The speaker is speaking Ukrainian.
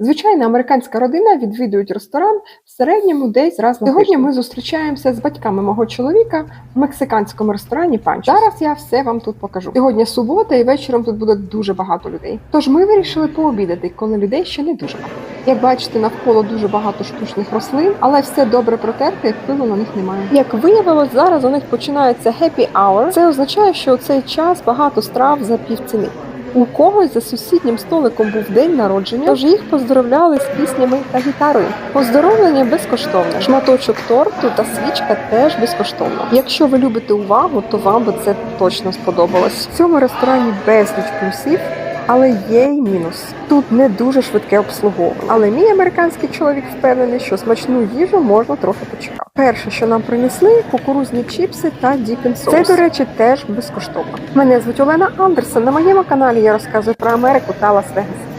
Звичайна американська родина відвідують ресторан в середньому десь раз на Сьогодні ми зустрічаємося з батьками мого чоловіка в мексиканському ресторані Панчо. Зараз я все вам тут покажу. Сьогодні субота і вечором тут буде дуже багато людей. Тож ми вирішили пообідати, коли людей ще не дуже багато. Як бачите, навколо дуже багато штучних рослин, але все добре протерте, і впливу на них немає. Як виявилось, зараз у них починається happy hour. Це означає, що у цей час багато страв за півціни. У когось за сусіднім столиком був день народження, тож їх поздоровляли з піснями та гітарою. Поздоровлення безкоштовне. Шматочок торту та свічка теж безкоштовно. Якщо ви любите увагу, то вам би це точно сподобалось. В цьому ресторані безліч плюсів. Але є й мінус. Тут не дуже швидке обслуговування. Але мій американський чоловік впевнений, що смачну їжу можна трохи почекати. Перше, що нам принесли, кукурузні чіпси та діпінс. Це, до речі, теж безкоштовно. Мене звуть Олена Андерсон. На моєму каналі я розказую про Америку та Лас-Вегас.